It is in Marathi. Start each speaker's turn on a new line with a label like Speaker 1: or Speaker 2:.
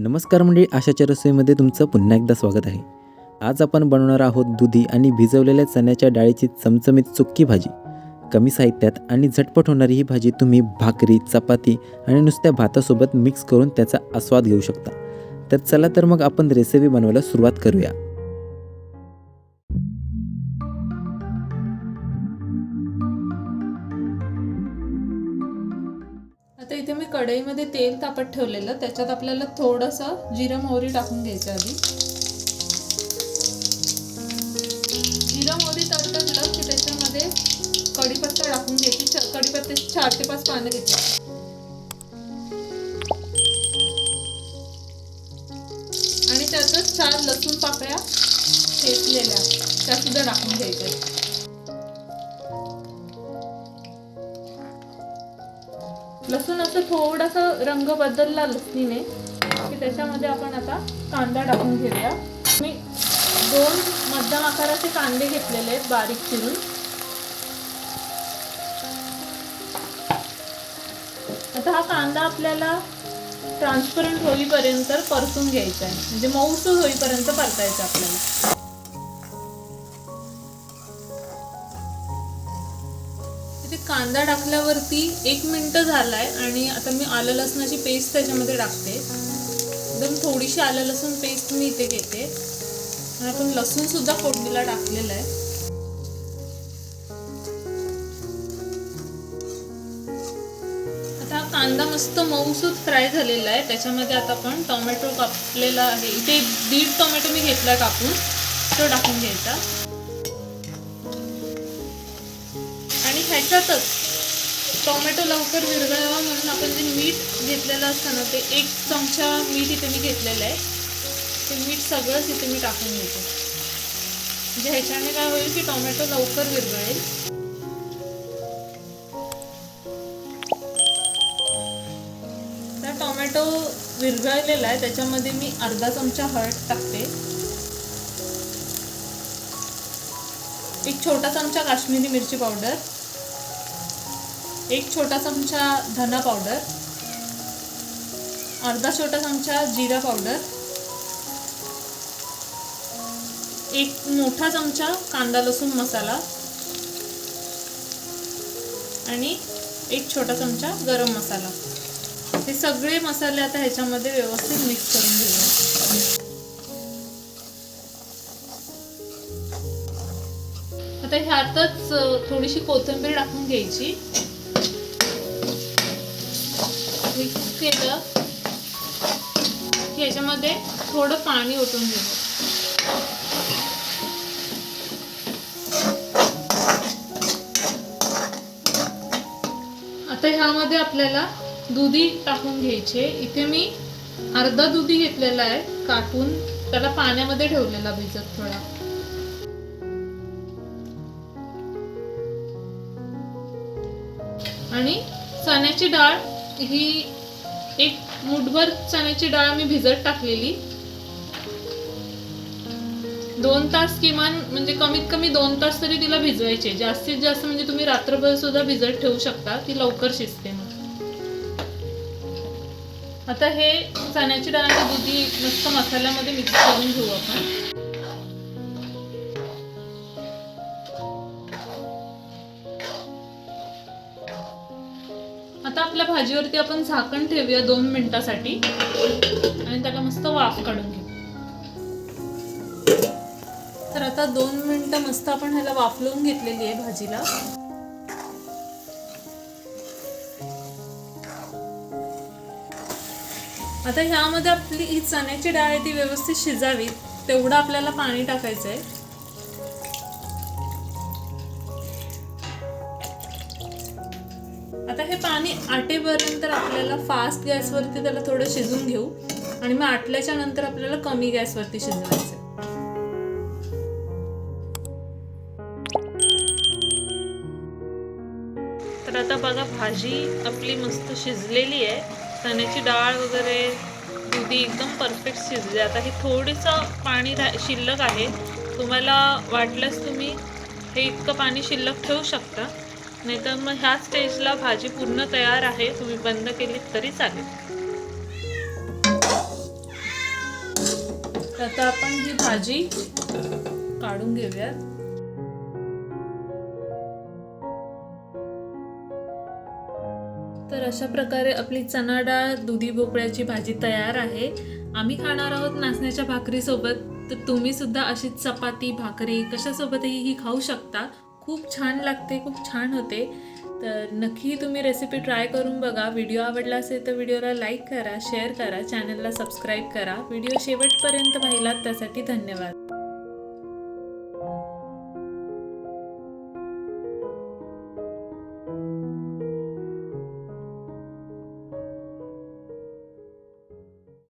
Speaker 1: नमस्कार मंडळी आशाच्या रसोईमध्ये तुमचं पुन्हा एकदा स्वागत आहे. आज आपण बनवणार आहोत दुधी आणि भिजवलेल्या चण्याच्या डाळीची चमचमीत चुक्की भाजी. कमी साहित्यात आणि झटपट होणारी ही भाजी तुम्ही भाकरी चपाती आणि नुसत्या भातासोबत मिक्स करून त्याचा आस्वाद घेऊ शकता. तर चला तर मग आपण रेसिपी बनवायला सुरुवात करूया.
Speaker 2: आता इथे मी कढईमध्ये तेल तापत ठेवलेलं. त्याच्यात आपल्याला थोडंसं जिरं मोहरी टाकून घ्यायचं आधी. जिरं मोहरी तडतडलं की त्याच्यामध्ये कढीपत्ता टाकून घ्यायची. च- कढीपत्त्याची चार ते पाच पानं घ्यायची आणि त्यातच चार लसूण पाकळ्या ठेचलेल्या त्या सुद्धा टाकून घ्यायच्या लसूण असं थोडासा रंग बदलला लसणीने की त्याच्यामध्ये आपण आता कांदा टाकून घेऊया. मी दोन मध्यम आकाराचे कांदे घेतलेले आहेत बारीक चिरून. आता हा कांदा आपल्याला ट्रान्सपरंट होईपर्यंत परतून घ्यायचा आहे. म्हणजे मऊसूर होईपर्यंत परतायचं आपल्याला. कांदा टाकल्यावरती एक मिनटं झालाय आणि आता मी आलं लसणाची पेस्ट त्याच्यामध्ये टाकते. एकदम थोडीशी आलं लसूण पेस्ट मी इथे घेते. आणि आपण लसूण सुद्धा फोडणीला टाकलेलं आहे. आता हा कांदा मस्त मऊसूत फ्राय झालेला आहे. त्याच्यामध्ये आता आपण टोमॅटो कापलेला आहे. इथे दीड टोमॅटो मी घेतला कापून. तो टाकून घ्यायचा. ह्याच्यातच टोमॅटो लवकर विरघळावा म्हणून आपण जे मीठ घेतलेलं असतं ना ते एक चमचा मीठ इथे मी घेतलेलं आहे. ते मीठ सगळंच इथे मी टाकून घेते. म्हणजे ह्याच्याने काय होईल की टोमॅटो लवकर विरघळेल. तर टोमॅटो विरघळलेला आहे त्याच्यामध्ये मी अर्धा चमचा हळद टाकते. एक छोटा चमचा काश्मीरी मिरची पावडर. एक छोटा चमचा धना पावडर अर्धा छोटा चमचा जिरा पावडर एक मोठा चमचा कांदा लसूण मसाला आणि एक छोटा चमचा गरम मसाला. हे सगळे मसाले आता ह्याच्यामध्ये व्यवस्थित मिक्स करून घेऊया. आता ह्यातच थोडीशी कोथिंबीर टाकून घ्यायची. मिक्स केलं. की याच्यामध्ये थोडं पाणी ओतून घ्यायचं आता ह्यामध्ये आपल्याला दुधी टाकून घ्यायचे. इथे मी अर्धा दुधी घेतलेला आहे काटून त्याला पाण्यामध्ये ठेवलेला भिजत थोडा. आणि चण्याची डाळ ही एक मुठभर चण्याची डाळ मी भिजत टाकलेली. दोन तास किमान म्हणजे कमीत कमी दोन तास तरी तिला भिजवायचे. जास्तीत जास्त म्हणजे तुम्ही रात्रभर सुद्धा भिजत ठेवू शकता ती लवकर शिजते मग. आता हे चण्याची डाळ आणि दुधी मस्त मसाल्यामध्ये मिक्स करून घेऊ आपण. आपल्या भाजीवरती आपण झाकण ठेवूया दोन मिनिटासाठी. आणि त्याला मस्त वाफ काढून घेऊ. तर आता दोन मिनिटं मस्त आपण ह्याला वाफलवून घेतलेली आहे भाजीला. आता ह्यामध्ये आपली ही चण्याची डाळ आहे ती व्यवस्थित शिजावी. तेवढं आपल्याला पाणी टाकायचं आहे आता हे पाणी आटेपर्यंत आपल्याला फास्ट गॅसवरती त्याला थोडं शिजून घेऊ. आणि मग आटल्याच्या नंतर आपल्याला कमी गॅसवरती शिजवायचं तर आता बघा भाजी आपली मस्त शिजलेली आहे. चण्याची डाळ वगैरे दुधी एकदम परफेक्ट शिजले. आता हे थोडंसं पाणी शिल्लक आहे. तुम्हाला वाटल्यास तुम्ही हे इतकं पाणी शिल्लक ठेवू शकता. नाहीतर मग ह्या स्टेजला भाजी पूर्ण तयार आहे. तुम्ही बंद केली तरी चालेल. आता आपण ही भाजी काढून घेऊयात. तर अशा प्रकारे आपली चणा डाळ दुधी भोपळ्याची भाजी तयार आहे. आम्ही खाणार आहोत नाचण्याच्या भाकरीसोबत. तर तुम्ही सुद्धा अशी चपाती भाकरी कशासोबतही ही खाऊ शकता. खूप छान लागते खूप छान होते. तर नक्की तुम्ही रेसिपी ट्राय करून बघा. व्हिडिओ आवडला असेल तर व्हिडिओला लाईक करा शेअर करा चॅनलला सबस्क्राईब करा. व्हिडिओ शेवटपर्यंत पाहिलात त्यासाठी धन्यवाद.